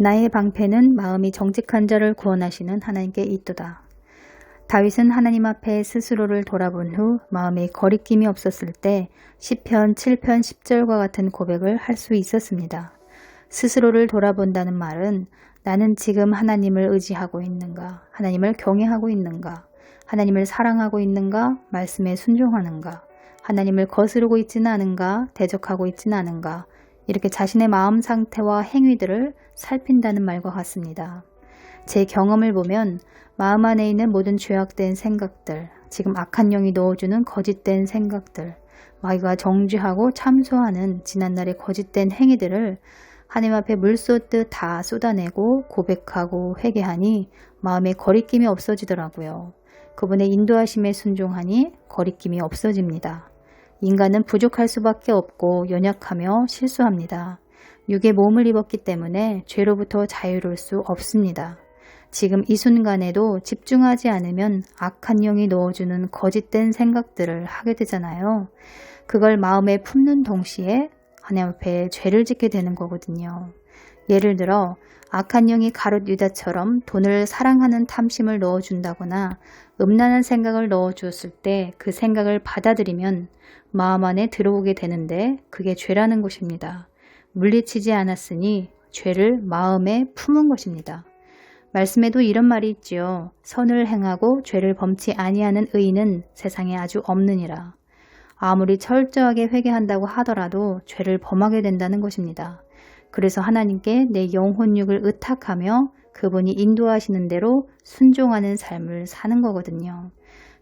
나의 방패는 마음이 정직한 자를 구원하시는 하나님께 있도다. 다윗은 하나님 앞에 스스로를 돌아본 후 마음에 거리낌이 없었을 때 시편 7편 10절과 같은 고백을 할 수 있었습니다. 스스로를 돌아본다는 말은 나는 지금 하나님을 의지하고 있는가, 하나님을 경외하고 있는가, 하나님을 사랑하고 있는가, 말씀에 순종하는가, 하나님을 거스르고 있지는 않은가, 대적하고 있지는 않은가, 이렇게 자신의 마음 상태와 행위들을 살핀다는 말과 같습니다. 제 경험을 보면 마음 안에 있는 모든 죄악된 생각들, 지금 악한 영이 넣어주는 거짓된 생각들, 마귀가 정죄하고 참소하는 지난날의 거짓된 행위들을 하나님 앞에 물 쏟듯 다 쏟아내고 고백하고 회개하니 마음에 거리낌이 없어지더라고요. 그분의 인도하심에 순종하니 거리낌이 없어집니다. 인간은 부족할 수밖에 없고 연약하며 실수합니다. 육의 몸을 입었기 때문에 죄로부터 자유로울 수 없습니다. 지금 이 순간에도 집중하지 않으면 악한 영이 넣어주는 거짓된 생각들을 하게 되잖아요. 그걸 마음에 품는 동시에 하나님 앞에 죄를 짓게 되는 거거든요. 예를 들어 악한 영이 가롯 유다처럼 돈을 사랑하는 탐심을 넣어준다거나 음란한 생각을 넣어주었을 때 그 생각을 받아들이면 마음 안에 들어오게 되는데 그게 죄라는 것입니다. 물리치지 않았으니 죄를 마음에 품은 것입니다. 말씀에도 이런 말이 있지요. 선을 행하고 죄를 범치 아니하는 의인은 세상에 아주 없느니라. 아무리 철저하게 회개한다고 하더라도 죄를 범하게 된다는 것입니다. 그래서 하나님께 내 영혼육을 의탁하며 그분이 인도하시는 대로 순종하는 삶을 사는 거거든요.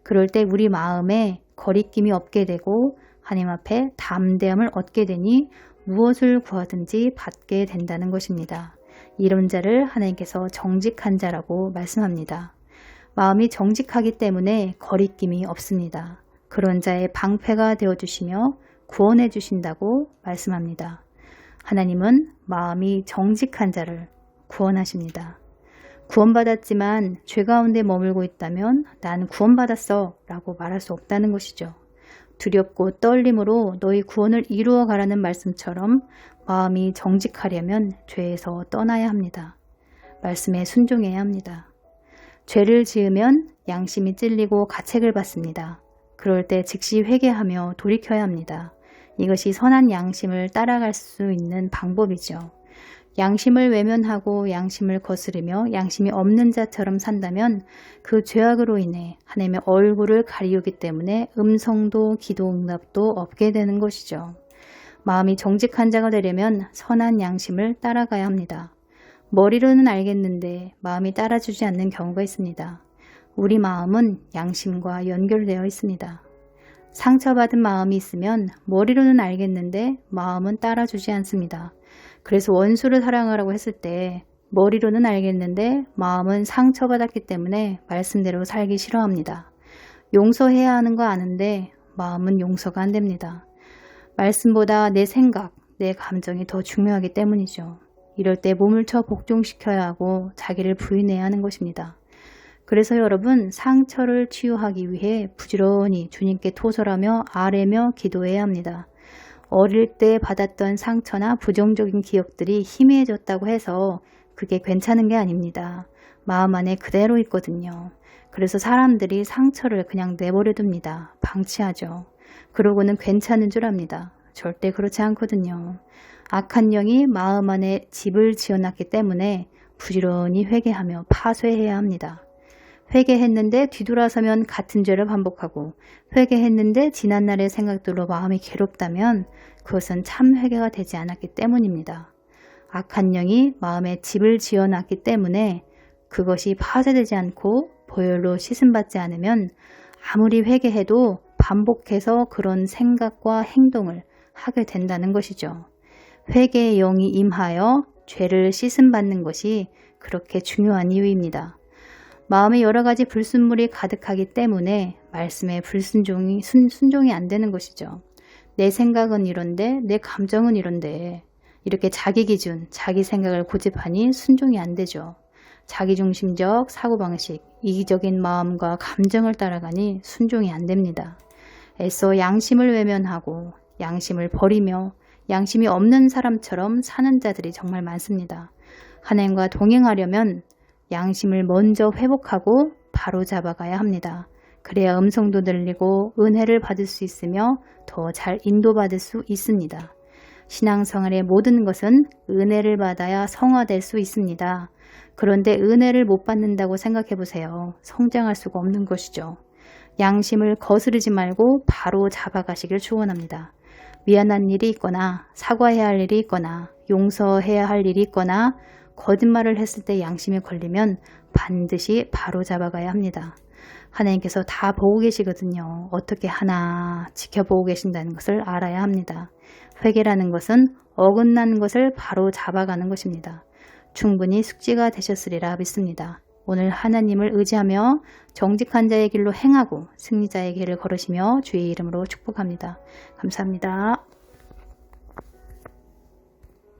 그럴 때 우리 마음에 거리낌이 없게 되고 하나님 앞에 담대함을 얻게 되니 무엇을 구하든지 받게 된다는 것입니다. 이런 자를 하나님께서 정직한 자라고 말씀합니다. 마음이 정직하기 때문에 거리낌이 없습니다. 그런 자의 방패가 되어 주시며 구원해 주신다고 말씀합니다. 하나님은 마음이 정직한 자를 구원하십니다. 구원받았지만 죄 가운데 머물고 있다면 나는 구원받았어 라고 말할 수 없다는 것이죠. 두렵고 떨림으로 너희 구원을 이루어 가라는 말씀처럼 마음이 정직하려면 죄에서 떠나야 합니다. 말씀에 순종해야 합니다. 죄를 지으면 양심이 찔리고 가책을 받습니다. 그럴 때 즉시 회개하며 돌이켜야 합니다. 이것이 선한 양심을 따라갈 수 있는 방법이죠. 양심을 외면하고 양심을 거스르며 양심이 없는 자처럼 산다면 그 죄악으로 인해 하나님의 얼굴을 가리우기 때문에 음성도 기도 응답도 없게 되는 것이죠. 마음이 정직한 자가 되려면 선한 양심을 따라가야 합니다. 머리로는 알겠는데 마음이 따라주지 않는 경우가 있습니다. 우리 마음은 양심과 연결되어 있습니다. 상처받은 마음이 있으면 머리로는 알겠는데 마음은 따라주지 않습니다. 그래서 원수를 사랑하라고 했을 때 머리로는 알겠는데 마음은 상처받았기 때문에 말씀대로 살기 싫어합니다. 용서해야 하는 거 아는데 마음은 용서가 안 됩니다. 말씀보다 내 생각, 내 감정이 더 중요하기 때문이죠. 이럴 때 몸을 쳐 복종시켜야 하고 자기를 부인해야 하는 것입니다. 그래서 여러분 상처를 치유하기 위해 부지런히 주님께 토설하며 아뢰며 기도해야 합니다. 어릴 때 받았던 상처나 부정적인 기억들이 희미해졌다고 해서 그게 괜찮은 게 아닙니다. 마음 안에 그대로 있거든요. 그래서 사람들이 상처를 그냥 내버려 둡니다. 방치하죠. 그러고는 괜찮은 줄 압니다. 절대 그렇지 않거든요. 악한 영이 마음 안에 집을 지어놨기 때문에 부지런히 회개하며 파쇄해야 합니다. 회개했는데 뒤돌아서면 같은 죄를 반복하고 회개했는데 지난날의 생각들로 마음이 괴롭다면 그것은 참 회개가 되지 않았기 때문입니다. 악한 영이 마음에 집을 지어놨기 때문에 그것이 파쇄되지 않고 보혈로 씻음받지 않으면 아무리 회개해도 반복해서 그런 생각과 행동을 하게 된다는 것이죠. 회개의 영이 임하여 죄를 씻음받는 것이 그렇게 중요한 이유입니다. 마음에 여러 가지 불순물이 가득하기 때문에 말씀에 불순종이 순, 순종이 안 되는 것이죠. 내 생각은 이런데 내 감정은 이런데 이렇게 자기 기준, 자기 생각을 고집하니 순종이 안 되죠. 자기중심적 사고방식, 이기적인 마음과 감정을 따라가니 순종이 안 됩니다. 애써 양심을 외면하고 양심을 버리며 양심이 없는 사람처럼 사는 자들이 정말 많습니다. 하나님과 동행하려면 양심을 먼저 회복하고 바로 잡아가야 합니다. 그래야 음성도 들리고 은혜를 받을 수 있으며 더 잘 인도받을 수 있습니다. 신앙생활의 모든 것은 은혜를 받아야 성화될 수 있습니다. 그런데 은혜를 못 받는다고 생각해 보세요. 성장할 수가 없는 것이죠. 양심을 거스르지 말고 바로 잡아가시길 축원합니다. 미안한 일이 있거나 사과해야 할 일이 있거나 용서해야 할 일이 있거나 거짓말을 했을 때 양심에 걸리면 반드시 바로 잡아가야 합니다. 하나님께서 다 보고 계시거든요. 어떻게 하나 지켜보고 계신다는 것을 알아야 합니다. 회개라는 것은 어긋난 것을 바로 잡아가는 것입니다. 충분히 숙지가 되셨으리라 믿습니다. 오늘 하나님을 의지하며 정직한 자의 길로 행하고 승리자의 길을 걸으시며 주의 이름으로 축복합니다. 감사합니다.